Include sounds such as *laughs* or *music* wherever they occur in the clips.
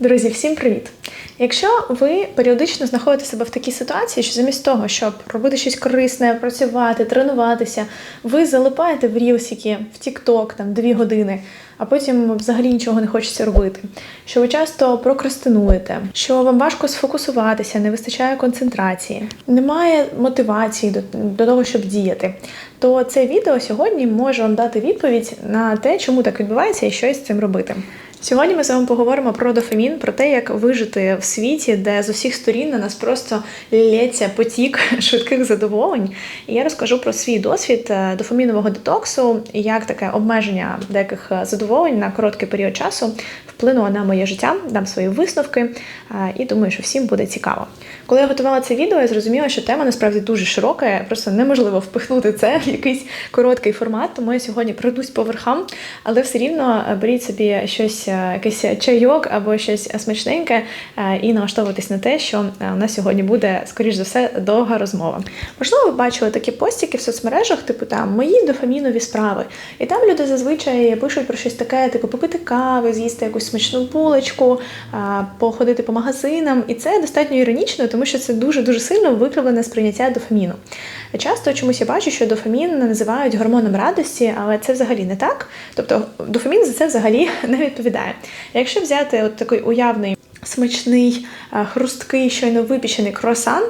Друзі, всім привіт! Якщо ви періодично знаходите себе в такій ситуації, що замість того, щоб робити щось корисне, працювати, тренуватися, ви залипаєте в рілсики, в TikTok, там дві години, а потім взагалі нічого не хочеться робити, що ви часто прокрастинуєте, що вам важко сфокусуватися, не вистачає концентрації, немає мотивації до, до того, щоб діяти, то це відео сьогодні може вам дати відповідь на те, чому так відбувається і що із цим робити. Сьогодні ми з вами поговоримо про дофамін, про те, як вижити в світі, де з усіх сторін на нас просто лється потік *laughs* швидких задоволень. І я розкажу про свій досвід е, дофамінового детоксу, як таке обмеження деяких е, задоволень на короткий період часу вплинуло на моє життя, дам свої висновки е, і думаю, що всім буде цікаво. Коли я готувала це відео, я зрозуміла, що тема насправді дуже широка, просто неможливо впихнути це в якийсь короткий формат, тому я сьогодні пройдусь по верхам, але все рівно беріть собі щось якийсь чайок або щось смачненьке, е, і налаштовуватись на те, що е, у нас сьогодні буде, скоріш за все, довга розмова. Можливо, ви бачили такі постіки в соцмережах, типу там мої дофамінові справи. І там люди зазвичай пишуть про щось таке, типу попити кави, з'їсти якусь смачну булочку, е, походити по магазинам. І це достатньо іронічно, тому що це дуже дуже сильно викривлене сприйняття дофаміну. Часто чомусь я бачу, що дофамін називають гормоном радості, але це взагалі не так. Тобто дофамін за це взагалі *laughs* не відповідає. Якщо взяти от такий уявний смачний, хрусткий, щойно випічений круасан,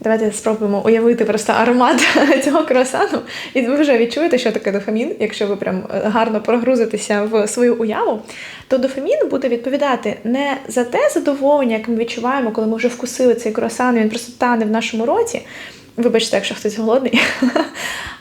Давайте спробуємо уявити просто аромат *laughs* цього круасану, і ви вже відчуєте, що таке дофамін, якщо ви прям е, гарно прогрузитеся в свою уяву, то дофамін буде відповідати не за те задоволення, яке ми відчуваємо, коли ми вже вкусили цей круасан, і він просто тане в нашому роті. Вибачте, якщо хтось голодний. *laughs*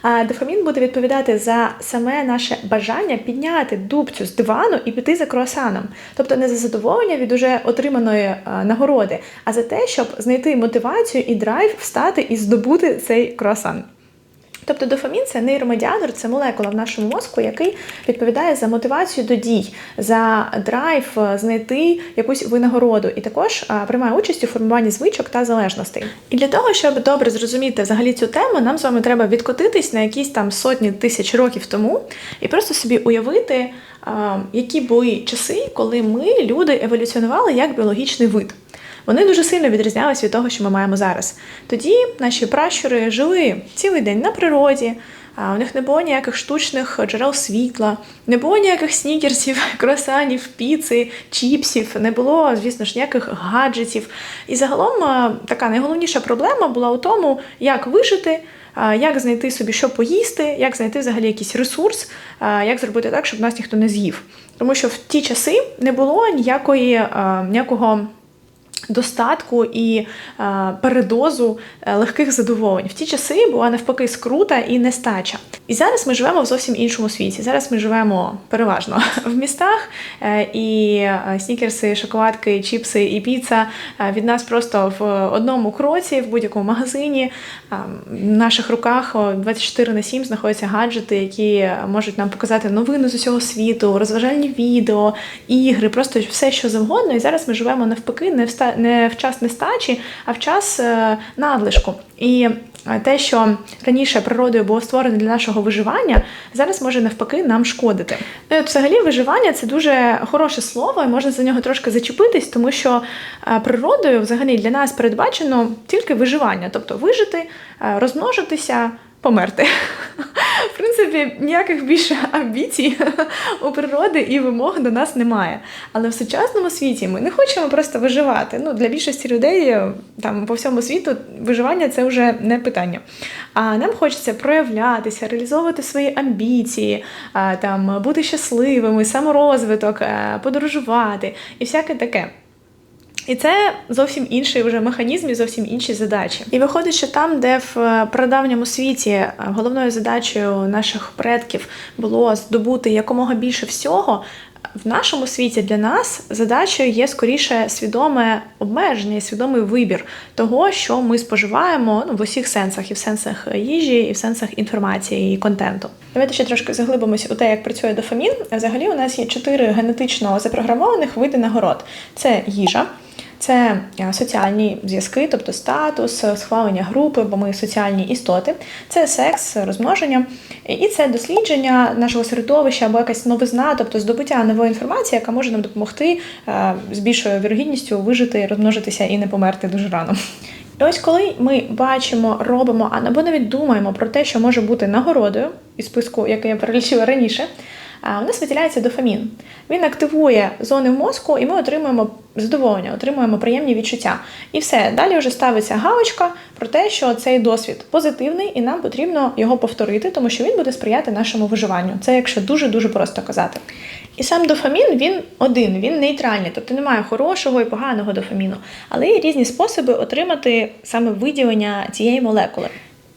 А дофамін буде відповідати за саме наше бажання підняти дубцю з дивану і піти за круасаном. Тобто не за задоволення від уже отриманої нагороди, а за те, щоб знайти мотивацію і драйв встати і здобути цей круасан. Тобто дофамін це нейромедіатор, це молекула в нашому мозку, який відповідає за мотивацію до дій, за драйв е, знайти якусь винагороду, і також приймає участь у формуванні звичок та залежностей. І для того, щоб добре зрозуміти взагалі цю тему, нам з вами треба відкотитись на якісь там сотні тисяч років тому і просто собі уявити, які були часи, коли ми, люди, еволюціонували як біологічний вид. Вони дуже сильно відрізнялися від того, що ми маємо зараз. Тоді наші пращури жили цілий день на природі. У них не було ніяких штучних джерел світла, не було ніяких снікерсів, *laughs* круасанів, піци, чіпсів, не було, звісно ж, ніяких гаджетів. І загалом така найголовніша проблема була у тому, як вижити, як знайти собі, що поїсти, як знайти взагалі якийсь ресурс, як зробити так, щоб нас ніхто не з'їв. Тому що в ті часи не було ніякої ніякого достатку і е, передозу е, легких задоволень. В ті часи була навпаки скрута і нестача. І зараз ми живемо в зовсім іншому світі. Зараз ми живемо переважно *laughs* в містах, е, і снікерси, шоколадки, чіпси і піца від нас просто в одному кроці, в будь-якому магазині. В наших руках 24 на 7 знаходяться гаджети, які можуть нам показати новини з усього світу, розважальні відео, ігри, просто все, що завгодно. І зараз ми живемо навпаки, не в не в час нестачі, а в час е, надлишку. І е, те, що раніше природою було створено для нашого виживання, зараз може навпаки нам шкодити. Ну, от Взагалі, виживання це дуже хороше слово, і можна за нього трошки зачепитись, тому що е, природою взагалі для нас передбачено тільки виживання, тобто вижити, розмножитися померти. В принципі, ніяких більше амбіцій у природи і вимог до нас немає. Але в сучасному світі ми не хочемо просто виживати. Ну, Для більшості людей там по всьому світу виживання це вже не питання. А нам хочеться проявлятися, реалізовувати свої амбіції, там, бути щасливими, саморозвиток, е, подорожувати і всяке таке. І це зовсім інший вже механізм і зовсім інші задачі. І виходить, що там, де в е, прадавньому світі е, головною задачею наших предків було здобути якомога більше всього. В нашому світі для нас задачею є скоріше свідоме обмеження, свідомий вибір того, що ми споживаємо ну, в усіх сенсах, і в сенсах їжі, і в сенсах інформації і контенту. Давайте ще трошки заглибимося у те, як працює дофамін. Взагалі, у нас є чотири генетично запрограмованих види нагород: це їжа це е, соціальні зв'язки, тобто статус, схвалення групи, бо ми соціальні істоти, це секс, розмноження, і це дослідження нашого середовища або якась новизна, тобто здобуття нової інформації, яка може нам допомогти е, з більшою вірогідністю вижити, розмножитися і не померти дуже рано. І ось коли ми бачимо, робимо, або навіть думаємо про те, що може бути нагородою із списку, який я перелічила раніше у нас виділяється дофамін. Він активує зони в мозку, і ми отримуємо задоволення, отримуємо приємні відчуття. І все, далі вже ставиться галочка про те, що цей досвід позитивний, і нам потрібно його повторити, тому що він буде сприяти нашому виживанню. Це якщо дуже-дуже просто казати. І сам дофамін він один, він нейтральний, тобто немає хорошого і поганого дофаміну, але є різні способи отримати саме виділення цієї молекули.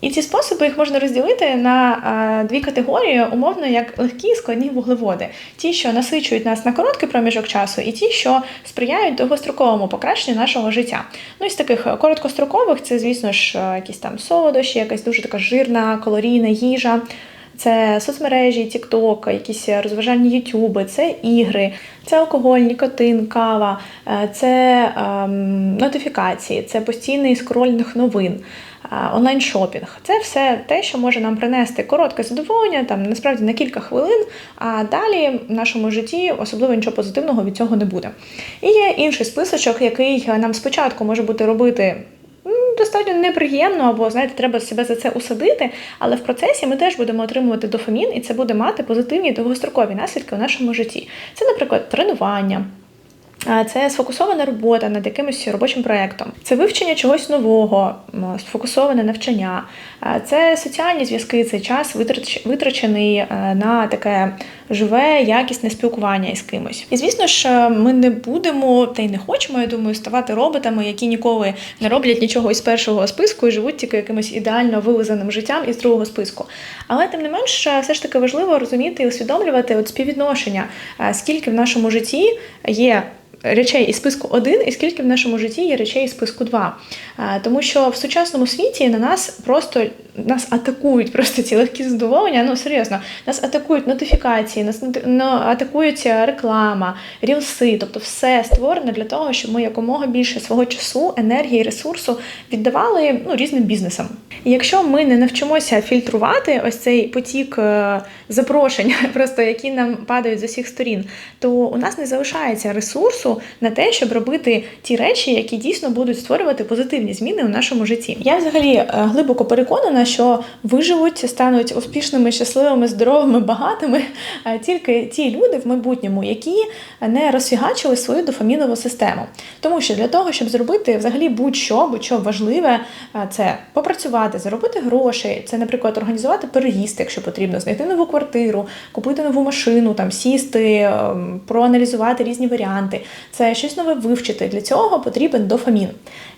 І ці способи їх можна розділити на дві категорії, умовно, як легкі і складні вуглеводи. Ті, що насичують нас на короткий проміжок часу, і ті, що сприяють довгостроковому покращенню нашого життя. Ну, із таких короткострокових це, звісно ж, якісь там солодощі, якась дуже така жирна, калорійна їжа. Це соцмережі, TikTok, якісь розважальні ютюби, це ігри, це алкоголь, нікотин, кава, е, це ем, нотифікації, це постійний скрольних новин онлайн-шопінг. Це все те, що може нам принести коротке задоволення, там насправді на кілька хвилин, а далі в нашому житті особливо нічого позитивного від цього не буде. І є інший списочок, який нам спочатку може бути робити. Достатньо неприємно, або знаєте, треба себе за це усадити, але в процесі ми теж будемо отримувати дофамін, і це буде мати позитивні довгострокові наслідки у нашому житті. Це, наприклад, тренування. Це сфокусована робота над якимось робочим проєктом, це вивчення чогось нового, сфокусоване навчання, це соціальні зв'язки, це час витрачений е, на таке живе, якісне спілкування із кимось. І звісно ж, ми не будемо та й не хочемо, я думаю, ставати роботами, які ніколи не роблять нічого із першого списку і живуть тільки якимось ідеально вилизаним життям із другого списку. Але тим не менш, все ж таки важливо розуміти і усвідомлювати от співвідношення, е, скільки в нашому житті є речей із списку 1 і скільки в нашому житті є речей із списку 2. Тому що в сучасному світі на нас просто нас атакують просто ці легкі задоволення. Ну серйозно, нас атакують нотифікації, нас атакують реклама, рілси, тобто все створено для того, щоб ми якомога більше свого часу, енергії, ресурсу віддавали ну, різним бізнесам. І якщо ми не навчимося фільтрувати ось цей потік е, запрошень, *laughs* просто які нам падають з усіх сторін, то у нас не залишається ресурсу на те, щоб робити ті речі, які дійсно будуть створювати позитивні зміни у нашому житті. Я взагалі е, глибоко переконана, що виживуть, стануть успішними, щасливими, здоровими, багатими е, тільки ті люди в майбутньому, які не розфігачили свою дофамінову систему. Тому що для того, щоб зробити взагалі будь-що, будь-що важливе, це попрацювати, заробити гроші, це, наприклад, організувати переїзд, якщо потрібно, знайти нову квартиру, купити нову машину, там сісти, ем, проаналізувати різні варіанти це щось нове вивчити. Для цього потрібен дофамін.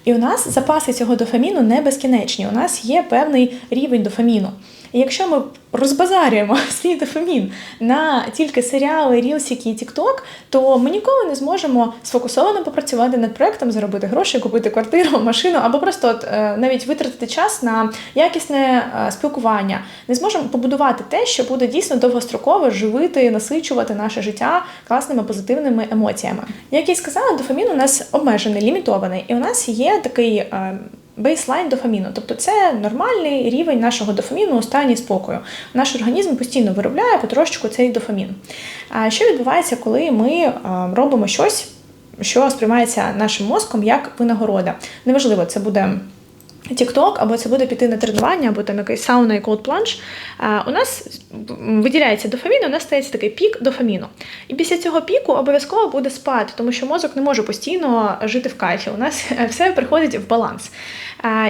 І у нас запаси цього дофаміну не безкінечні. У нас є певний рівень дофаміну. І якщо ми розбазарюємо *laughs* свій дофамін на тільки серіали, рілсіки і тікток, то ми ніколи не зможемо сфокусовано попрацювати над проектом, заробити гроші, купити квартиру, *laughs* машину або просто от, е, навіть витратити час на якісне е, спілкування. Не зможемо побудувати те, що буде дійсно довгостроково живити, насичувати наше життя класними позитивними емоціями. Як я і сказала, дофамін у нас обмежений, лімітований, і у нас є такий. Е, бейслайн дофаміну, тобто це нормальний рівень нашого дофаміну у стані спокою. Наш організм постійно виробляє потрошечку цей дофамін. А що відбувається, коли ми робимо щось, що сприймається нашим мозком як винагорода? Неважливо, це буде. TikTok, або це буде піти на тренування, або там якийсь сауна і cold plunge, у нас виділяється дофамін, у нас стається такий пік дофаміну. І після цього піку обов'язково буде спад, тому що мозок не може постійно жити в кайфі. У нас *laughs* все приходить в баланс.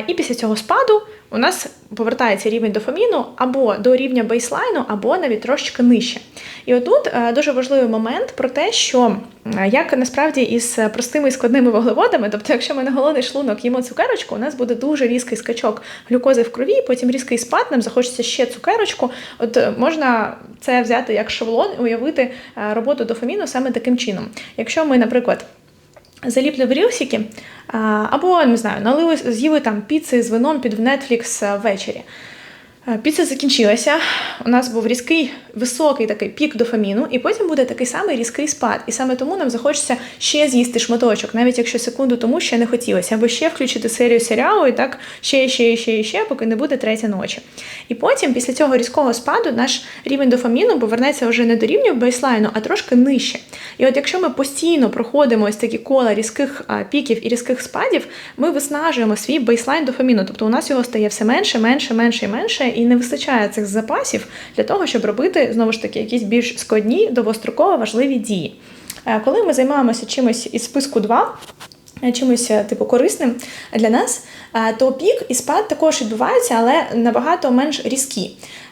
І після цього спаду у нас повертається рівень дофаміну або до рівня бейслайну, або навіть трошечки нижче. І отут е, дуже важливий момент про те, що е, як насправді із простими і складними вуглеводами, тобто, якщо ми на голодний шлунок їмо цукерочку, у нас буде дуже різкий скачок глюкози в крові, потім різкий спад, нам захочеться ще цукерочку. От е, можна це взяти як шаблон, уявити роботу дофаміну саме таким чином. Якщо ми, наприклад, заліпли в рілсики, або, не знаю, налили, з'їли там піци з вином під Netflix ввечері. Е, Піца закінчилася. У нас був різкий високий такий пік дофаміну, і потім буде такий самий різкий спад. І саме тому нам захочеться ще з'їсти шматочок, навіть якщо секунду тому ще не хотілося, або ще включити серію серіалу, і так ще, ще, ще, ще, поки не буде третя ночі. І потім, після цього різкого спаду, наш рівень дофаміну повернеться вже не до рівня бейслайну, а трошки нижче. І от якщо ми постійно проходимо ось такі кола різких піків і різких спадів, ми виснажуємо свій бейслайн дофаміну. Тобто у нас його стає все менше, менше, менше і менше, і не вистачає цих запасів для того, щоб робити знову ж таки якісь більш складні, довгостроково важливі дії. Е, Коли ми займаємося чимось із списку 2, е, чимось е, типу корисним для нас, то пік і спад також відбуваються, але набагато менш різкі.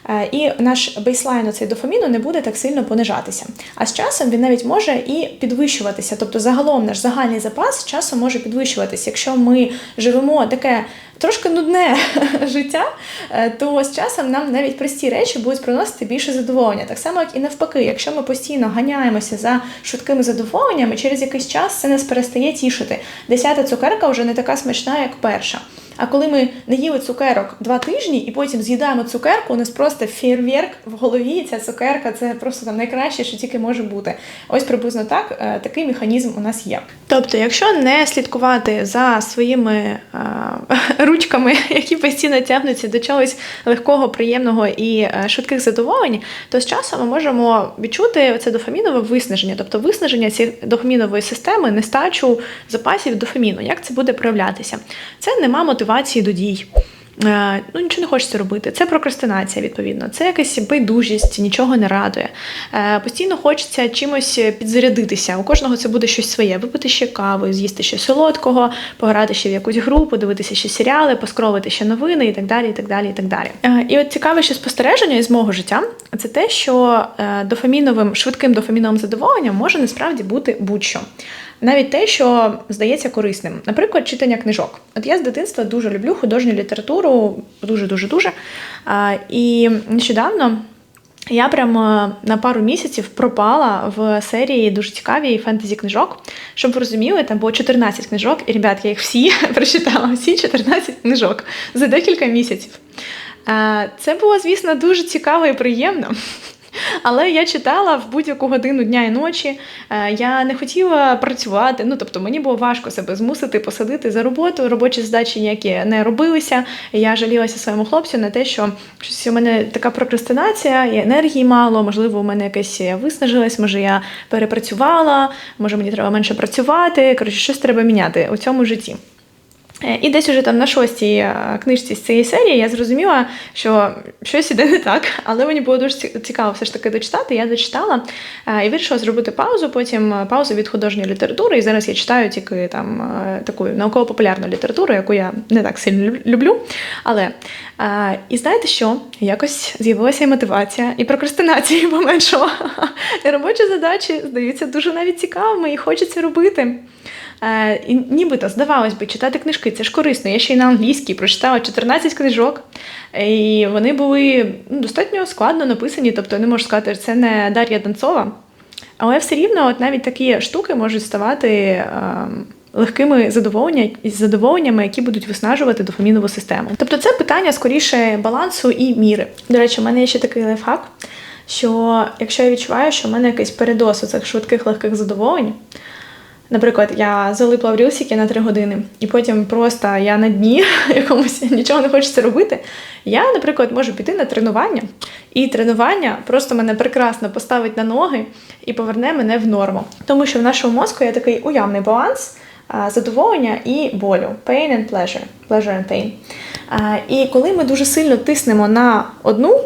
Е, І наш бейслайн цей дофаміну не буде так сильно понижатися. А з часом він навіть може і підвищуватися. Тобто, загалом наш загальний запас з часом може підвищуватися. Якщо ми живемо таке трошки нудне *laughs* життя, е, то з часом нам навіть прості речі будуть приносити більше задоволення. Так само, як і навпаки, якщо ми постійно ганяємося за швидкими задоволеннями, через якийсь час це нас перестає тішити. Десята цукерка вже не така смачна, як перша. А коли ми не їли цукерок два тижні і потім з'їдаємо цукерку, у нас просто фейерверк в голові. Ця цукерка це просто там найкраще, що тільки може бути. Ось приблизно так е, такий механізм у нас є. Тобто, якщо не слідкувати за своїми е, *laughs* ручками, які постійно тягнуться до чогось легкого, приємного і е, швидких задоволень, то з часом ми можемо відчути це дофамінове виснаження, тобто виснаження цієї дофамінової системи, нестачу запасів дофаміну. Як це буде проявлятися? Це нема мотивації до дій. Е, Ну, нічого не хочеться робити. Це прокрастинація, відповідно. Це якась байдужість, нічого не радує. Е, Постійно хочеться чимось підзарядитися. У кожного це буде щось своє. Випити ще каву, з'їсти ще солодкого, пограти ще в якусь гру, подивитися ще серіали, поскровити ще новини і так далі. І так далі, і так далі. Е, І от цікаве ще спостереження із мого життя це те, що дофаміновим, швидким дофаміновим задоволенням може насправді бути будь-що. Навіть те, що здається корисним, наприклад, читання книжок. От я з дитинства дуже люблю художню літературу, дуже дуже. І нещодавно я прямо на пару місяців пропала в серії дуже цікавій фентезі книжок. Щоб ви розуміли, там було 14 книжок, і ребят, я їх всі *laughs* прочитала, всі 14 книжок за декілька місяців. Це було, звісно, дуже цікаво і приємно. Але я читала в будь-яку годину дня і ночі. Е, Я не хотіла працювати. Ну тобто мені було важко себе змусити посадити за роботу. Робочі задачі ніякі не робилися. Я жалілася своєму хлопцю на те, що щось у мене така прокрастинація, і енергії мало. Можливо, у мене якесь я виснажилась, може я перепрацювала, може мені треба менше працювати. Коротше, щось треба міняти у цьому житті. Е, І десь уже там на шостій е, книжці з цієї серії я зрозуміла, що щось іде не так, але мені було дуже цікаво все ж таки дочитати. Я дочитала е, і вирішила зробити паузу, потім паузу від художньої літератури. І зараз я читаю тільки там таку науково-популярну літературу, яку я не так сильно люблю. Але і знаєте що? Якось з'явилася і мотивація, і прокрастинація поменшала. *laughs* Робочі задачі здаються дуже навіть цікавими і хочеться робити. Е, і нібито, здавалось би, читати книжки це ж корисно. Я ще й на англійській прочитала 14 книжок, і вони були ну, достатньо складно написані, тобто не можу сказати, що це не Дар'я Донцова. Але все рівно, от навіть такі штуки можуть ставати е, легкими задоволення, задоволеннями, які будуть виснажувати дофамінову систему. Тобто це питання скоріше балансу і міри. До речі, у мене є ще такий лайфхак, що якщо я відчуваю, що в мене якийсь передос у цих швидких легких задоволень. Наприклад, я залипла в рілсики на три години, і потім просто я на дні *laughs* якомусь нічого не хочеться робити. Я, наприклад, можу піти на тренування, і тренування просто мене прекрасно поставить на ноги і поверне мене в норму. Тому що в нашому мозку є такий уявний баланс задоволення і болю pain and pleasure, pleasure and pain. І коли ми дуже сильно тиснемо на одну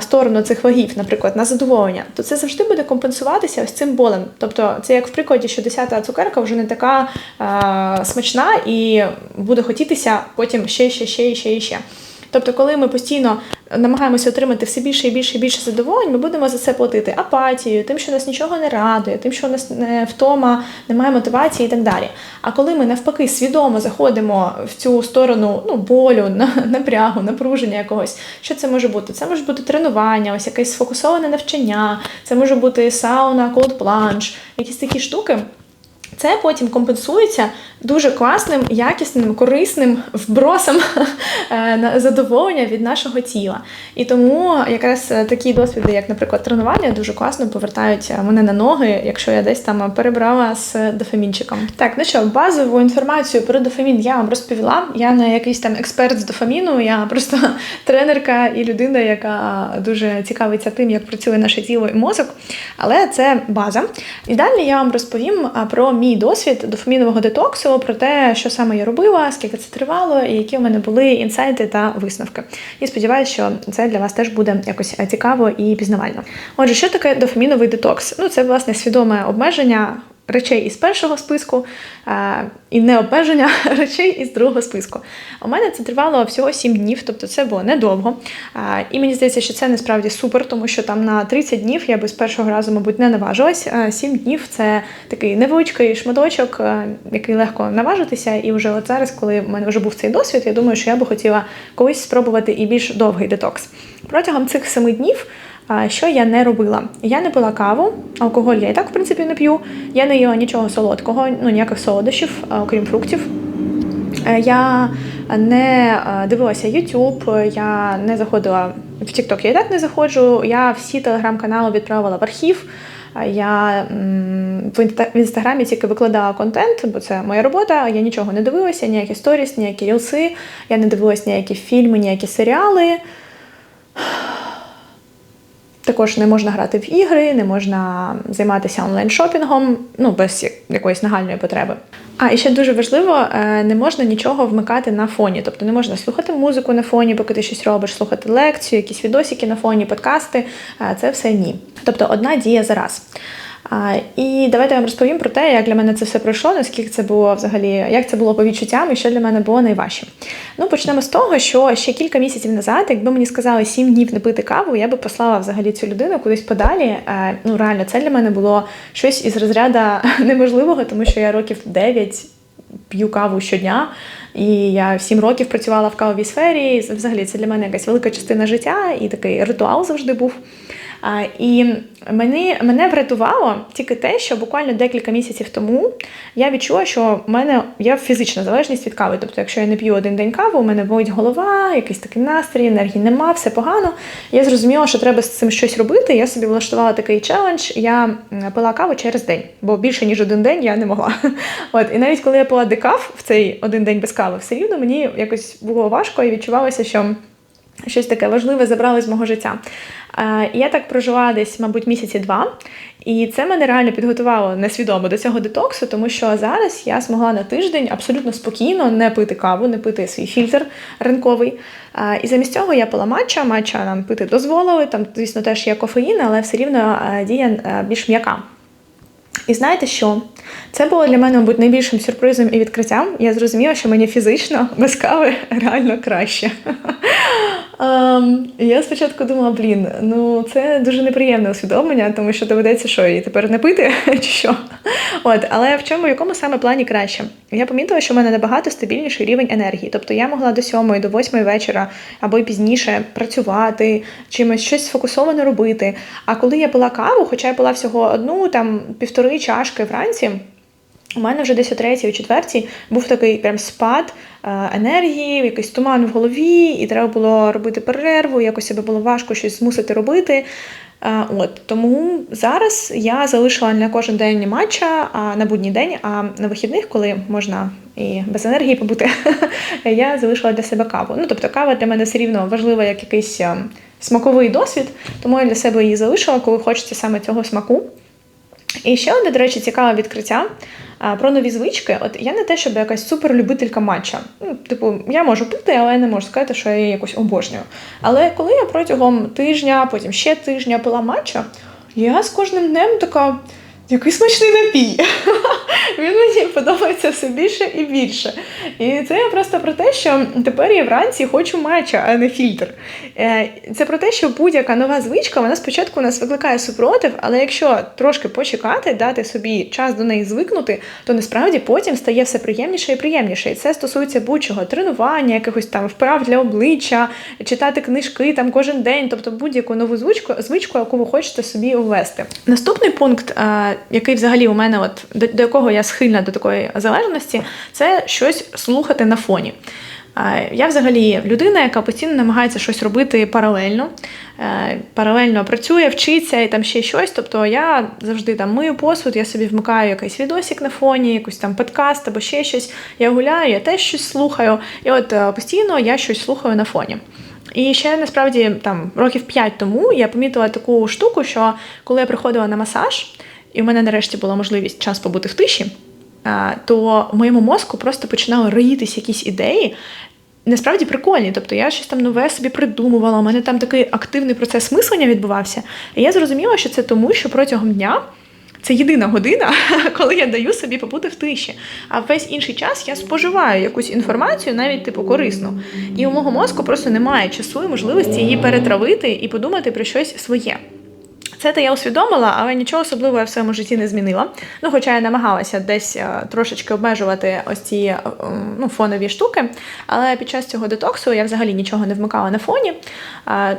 сторону цих вагів, наприклад, на задоволення, то це завжди буде компенсуватися ось цим болем. Тобто, це як в прикладі, що 10-та цукерка вже не така а, смачна і буде хотітися потім ще, ще, ще, ще ще. Тобто, коли ми постійно намагаємося отримати все більше і більше і більше задоволень, ми будемо за це платити апатією, тим, що нас нічого не радує, тим, що у нас не втома, немає мотивації і так далі. А коли ми навпаки свідомо заходимо в цю сторону ну, болю, *laughs* на- напрягу, напруження якогось, що це може бути? Це може бути тренування, ось якесь сфокусоване навчання, це може бути сауна, cold plunge, якісь такі штуки. Це потім компенсується дуже класним, якісним, корисним вбросом *laughs* е, задоволення від нашого тіла. І тому якраз е, такі досвіди, як, наприклад, тренування, дуже класно повертають е, мене на ноги, якщо я десь там перебрала з дофамінчиком. Так, ну що, базову інформацію про дофамін я вам розповіла. Я не якийсь там експерт з дофаміну, я просто *laughs* тренерка і людина, яка дуже цікавиться тим, як працює наше тіло і мозок. Але це база. І далі я вам розповім про мій досвід дофамінового детоксу, про те, що саме я робила, скільки це тривало, і які у мене були інсайти та висновки. І сподіваюся, що це для вас теж буде якось цікаво і пізнавально. Отже, що таке дофаміновий детокс? Ну, це власне свідоме обмеження речей із першого списку і не обмеження *laughs* речей із другого списку. У мене це тривало всього 7 днів, тобто це було недовго. І мені здається, що це насправді супер, тому що там на 30 днів я би з першого разу, мабуть, не наважилась. 7 днів це такий невеличкий шматочок, який легко наважитися. І вже от зараз, коли в мене вже був цей досвід, я думаю, що я би хотіла колись спробувати і більш довгий детокс. Протягом цих 7 днів. Що я не робила? Я не пила каву, алкоголь я і так, в принципі, не п'ю. Я не їла нічого солодкого, ну ніяких солодощів, окрім фруктів. Е, я не е, дивилася YouTube, я не заходила в TikTok, я і так не заходжу. Я всі телеграм-канали відправила в архів. Я в інстаграмі тільки викладала контент, бо це моя робота. Я нічого не дивилася, ніякі сторіс, ніякі рілси, я не дивилася ніякі фільми, ніякі серіали. Також не можна грати в ігри, не можна займатися онлайн-шопінгом, ну без якоїсь нагальної потреби. А і ще дуже важливо, е, не можна нічого вмикати на фоні. Тобто не можна слухати музику на фоні, поки ти щось робиш, слухати лекцію, якісь відосики на фоні, подкасти. Е, це все ні. Тобто одна дія за раз. І давайте я вам розповім про те, як для мене це все пройшло, наскільки це було взагалі, як це було по відчуттям і що для мене було найважче. Ну, почнемо з того, що ще кілька місяців назад, якби мені сказали сім днів не пити каву, я би послала взагалі цю людину кудись подалі. Е, ну, реально, це для мене було щось із розряду *laughs* неможливого, тому що я років 9 п'ю каву щодня. І я сім років працювала в кавовій сфері. Взагалі, це для мене якась велика частина життя, і такий ритуал завжди був. І мені, мене врятувало тільки те, що буквально декілька місяців тому я відчула, що в мене є фізична залежність від кави. Тобто, якщо я не п'ю один день каву, у мене болить голова, якийсь такий настрій, енергії нема, все погано. Я зрозуміла, що треба з цим щось робити. Я собі влаштувала такий челендж. Я пила каву через день, бо більше ніж один день я не могла. *laughs* От і навіть коли я пила декаф в цей один день без кави, все рівно мені якось було важко і відчувалося, що. Щось таке важливе забрали з мого життя. Я так прожила десь, мабуть, місяці два, і це мене реально підготувало несвідомо до цього детоксу, тому що зараз я змогла на тиждень абсолютно спокійно не пити каву, не пити свій фільтр ринковий. І замість цього я пила матча, матча нам пити дозволили. Там, звісно, теж є кофеїн, але все рівно дія більш м'яка. І знаєте що? Це було для мене, мабуть, найбільшим сюрпризом і відкриттям. Я зрозуміла, що мені фізично без кави *laughs* реально краще. Um, я спочатку думала, блін, ну це дуже неприємне усвідомлення, тому що доведеться, що і тепер не пити, *laughs* чи що. От, Але в чому, в якому саме плані краще? Я помітила, що в мене набагато стабільніший рівень енергії. Тобто я могла до сьомої, до восьмої вечора або й пізніше працювати, чимось щось сфокусовано робити. А коли я пила каву, хоча я пила всього одну, там півтори чашки вранці. У мене вже десь о третій, о четвертій був такий прям спад енергії, якийсь туман в голові, і треба було робити перерву, якось себе було важко щось змусити робити. Е, от Тому зараз я залишила не кожен день матча а на будній день, а на вихідних, коли можна і без енергії побути, *laughs* я залишила для себе каву. Ну, тобто кава для мене все рівно важлива як якийсь е, смаковий досвід, тому я для себе її залишила, коли хочеться саме цього смаку. І ще одне, до речі, цікаве відкриття про нові звички. От я не те, щоб якась суперлюбителька матча. Ну, типу, я можу пити, але я не можу сказати, що я її якось обожнюю. Але коли я протягом тижня, потім ще тижня пила матча, я з кожним днем така. Який смачний напій. *laughs* Він мені подобається все більше і більше. І це просто про те, що тепер я вранці хочу матча, а не фільтр. Е, це про те, що будь-яка нова звичка, вона спочатку у нас викликає супротив, але якщо трошки почекати, дати собі час до неї звикнути, то насправді потім стає все приємніше і приємніше. І це стосується будь-чого тренування, якихось там вправ для обличчя, читати книжки там кожен день, тобто будь-яку нову звичку, звичку, яку ви хочете собі ввести. Наступний пункт який взагалі у мене, от до, до якого я схильна до такої залежності, це щось слухати на фоні. Я взагалі людина, яка постійно намагається щось робити паралельно, е, паралельно працює, вчиться і там ще щось. Тобто я завжди там мию посуд, я собі вмикаю якийсь відосик на фоні, якийсь там подкаст або ще щось. Я гуляю, я теж щось слухаю. І от е, постійно я щось слухаю на фоні. І ще насправді там років п'ять тому я помітила таку штуку, що коли я приходила на масаж, і в мене нарешті була можливість час побути в тиші. То в моєму мозку просто починали роїтись якісь ідеї, насправді прикольні. Тобто я щось там нове собі придумувала, у мене там такий активний процес мислення відбувався. І я зрозуміла, що це тому, що протягом дня. Це єдина година, *laughs* коли я даю собі побути в тиші. А весь інший час я споживаю якусь інформацію, навіть типу корисну. І у мого мозку просто немає часу і можливості її перетравити і подумати про щось своє. Це те я усвідомила, але нічого особливого я в своєму житті не змінила. Ну, хоча я намагалася десь е, трошечки обмежувати ось ці е, ну, фонові штуки. Але під час цього детоксу я взагалі нічого не вмикала на фоні.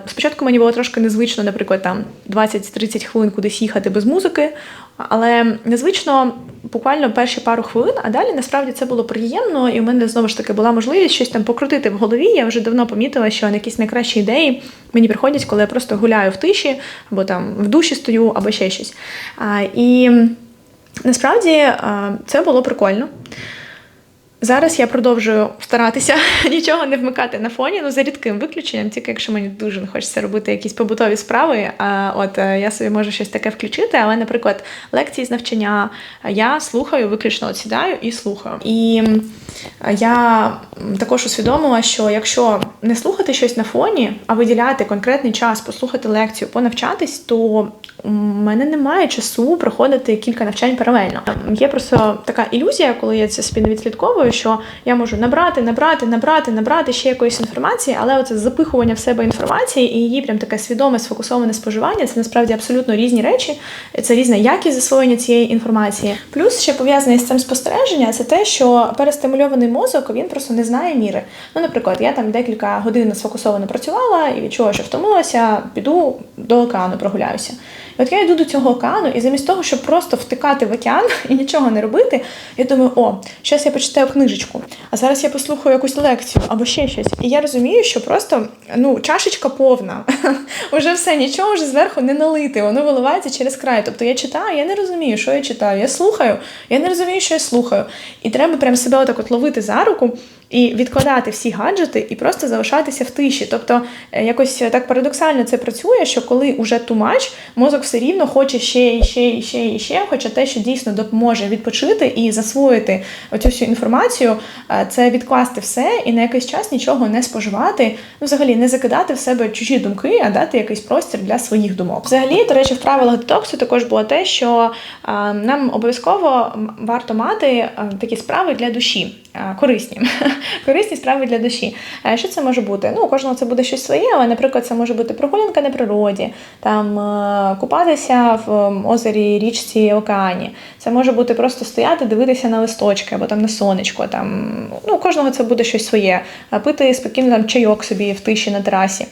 Спочатку мені було трошки незвично, наприклад, там 20-30 хвилин кудись їхати без музики. Але незвично буквально перші пару хвилин, а далі насправді це було приємно, і в мене знову ж таки була можливість щось там покрутити в голові. Я вже давно помітила, що якісь найкращі ідеї мені приходять, коли я просто гуляю в тиші, або там в душі стою, або ще щось. І насправді це було прикольно. Зараз я продовжую старатися *laughs* нічого не вмикати на фоні, ну за рідким виключенням, тільки якщо мені дуже не хочеться робити якісь побутові справи. А от е, я собі можу щось таке включити. Але, наприклад, лекції з навчання я слухаю, виключно от сідаю і слухаю. І я також усвідомила, що якщо не слухати щось на фоні, а виділяти конкретний час, послухати лекцію, понавчатись, то у мене немає часу проходити кілька навчань паралельно. Є просто така ілюзія, коли я це собі не відслідковую, що я можу набрати, набрати, набрати, набрати ще якоїсь інформації, але оце запихування в себе інформації і її прям таке свідоме, сфокусоване споживання це насправді абсолютно різні речі. Це різна якість засвоєння цієї інформації. Плюс ще пов'язаний з цим спостереження, це те, що перестимульований мозок він просто не знає міри. Ну, наприклад, я там декілька годин сфокусовано працювала і відчула, що втомилася, піду до океану прогуляюся. От я йду до цього океану, і замість того, щоб просто втикати в океан *laughs* і нічого не робити, я думаю, о, зараз я почитаю книжечку, а зараз я послухаю якусь лекцію або ще щось. І я розумію, що просто ну, чашечка повна. *laughs* Уже все, нічого вже зверху не налити, воно виливається через край. Тобто я читаю, я не розумію, що я читаю. Я слухаю, я не розумію, що я слухаю. І треба прям себе отак от ловити за руку і відкладати всі гаджети і просто залишатися в тиші. Тобто е, якось так парадоксально це працює, що коли уже тумач, мозок все рівно хоче ще і ще і ще і ще, хоча те, що дійсно допоможе відпочити і засвоїти оцю всю інформацію, е, це відкласти все і на якийсь час нічого не споживати, ну взагалі не закидати в себе чужі думки, а дати якийсь простір для своїх думок. Взагалі, до речі, в правилах детоксу також було те, що е, нам обов'язково варто мати такі справи для душі корисні. *laughs* корисні справи для душі. Що це може бути? Ну, у кожного це буде щось своє, але, наприклад, це може бути прогулянка на природі, там е, купатися в озері, річці, океані. Це може бути просто стояти, дивитися на листочки або там на сонечко. Там, ну, У кожного це буде щось своє, пити спокійно там чайок собі в тиші на терасі.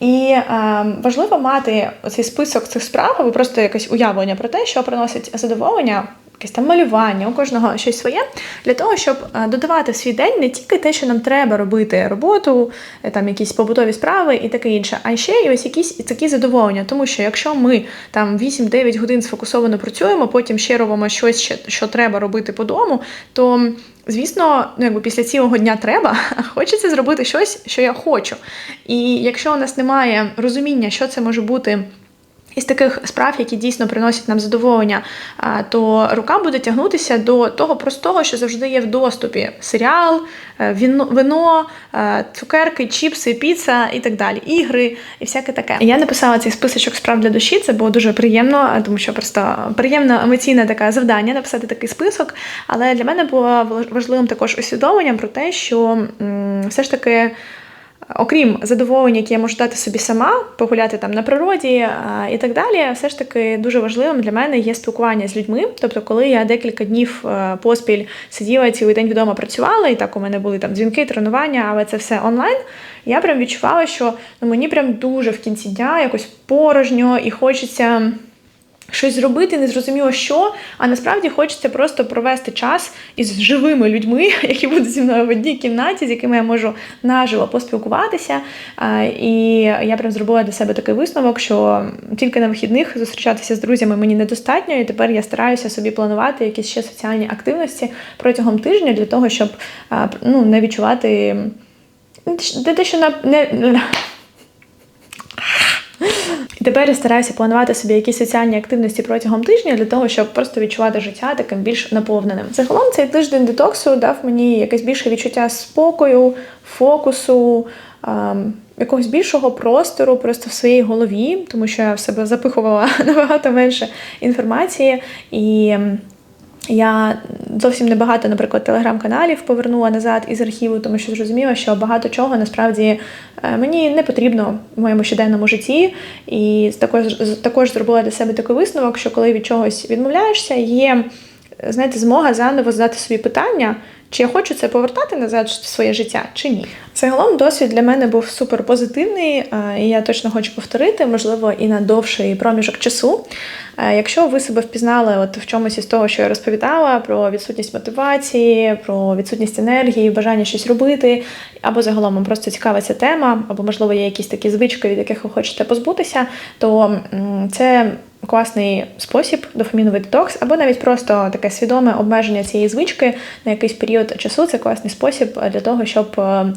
І е, важливо мати цей список цих справ, або просто якесь уявлення про те, що приносить задоволення якесь там малювання, у кожного щось своє, для того, щоб е, додавати в свій день не тільки те, що нам треба робити роботу, е, там якісь побутові справи і таке інше, а ще й ось якісь такі задоволення. Тому що якщо ми там 8-9 годин сфокусовано працюємо, потім ще робимо щось, що треба робити по дому, то. Звісно, ну якби після цілого дня треба, *laughs* хочеться зробити щось, що я хочу. І якщо у нас немає розуміння, що це може бути із таких справ, які дійсно приносять нам задоволення, то рука буде тягнутися до того простого, що завжди є в доступі: серіал, е, вино, е, цукерки, чіпси, піца і так далі, ігри і всяке таке. Я написала цей списочок справ для душі. Це було дуже приємно, тому що просто приємно емоційне таке завдання написати такий список. Але для мене було важливим також усвідомленням про те, що все ж таки окрім задоволення, яке я можу дати собі сама, погуляти там на природі і так далі, все ж таки дуже важливим для мене є спілкування з людьми. Тобто, коли я декілька днів е, поспіль сиділа цілий день вдома працювала, і так у мене були там дзвінки, тренування, але це все онлайн. Я прям відчувала, що ну, мені прям дуже в кінці дня якось порожньо і хочеться щось зробити, не зрозуміло що. А насправді хочеться просто провести час із живими людьми, *laughs* які будуть зі мною в одній кімнаті, з якими я можу наживо поспілкуватися. І я прям зробила для себе такий висновок, що тільки на вихідних зустрічатися з друзями мені недостатньо, і тепер я стараюся собі планувати якісь ще соціальні активності протягом тижня для того, щоб ну, не відчувати. Те, що на не і тепер я стараюся планувати собі якісь соціальні активності протягом тижня для того, щоб просто відчувати життя таким більш наповненим. Загалом цей тиждень детоксу дав мені якесь більше відчуття спокою, фокусу. Ем, якогось більшого простору просто в своїй голові, тому що я в себе запихувала *laughs* набагато менше інформації, і я зовсім небагато, наприклад, телеграм-каналів повернула назад із архіву, тому що зрозуміла, що багато чого насправді е, мені не потрібно в моєму щоденному житті. І також також зробила для себе такий висновок, що коли від чогось відмовляєшся, є знаєте, змога заново задати собі питання. Чи я хочу це повертати назад в своє життя, чи ні? Загалом досвід для мене був супер позитивний, і я точно хочу повторити, можливо, і на довший проміжок часу. Якщо ви себе впізнали от в чомусь із того, що я розповідала, про відсутність мотивації, про відсутність енергії, бажання щось робити, або загалом вам просто цікава ця тема, або, можливо, є якісь такі звички, від яких ви хочете позбутися, то це класний спосіб дофаміновий детокс, або навіть просто таке свідоме обмеження цієї звички на якийсь період часу. Це класний спосіб для того, щоб е,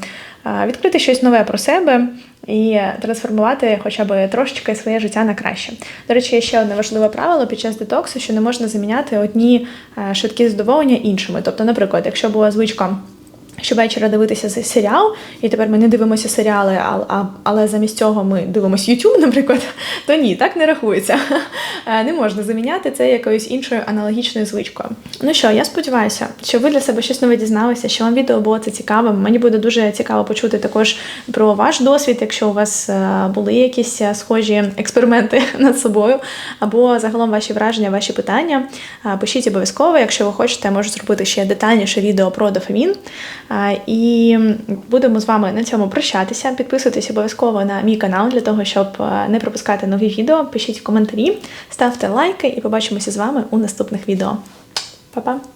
відкрити щось нове про себе і трансформувати хоча б трошечки своє життя на краще. До речі, є ще одне важливе правило під час детоксу, що не можна заміняти одні е, швидкі задоволення іншими. Тобто, наприклад, якщо була звичка. Щовечора дивитися серіал, і тепер ми не дивимося серіали, а, а, але замість цього ми дивимося YouTube, *laughs* наприклад, то ні, так не рахується. *laughs* Е, не можна заміняти це якоюсь іншою аналогічною звичкою. Ну що, я сподіваюся, що ви для себе щось нове дізналися, що вам відео було це цікавим. Мені буде дуже цікаво почути також про ваш досвід, якщо у вас е, були якісь е, схожі експерименти *laughs* над собою, або загалом ваші враження, ваші питання. Пишіть обов'язково, якщо ви хочете, я можу зробити ще детальніше відео про дофамін. І будемо з вами на цьому прощатися. Підписуйтесь обов'язково на мій канал для того, щоб не пропускати нові відео. Пишіть коментарі, ставте лайки і побачимося з вами у наступних відео. Па-па!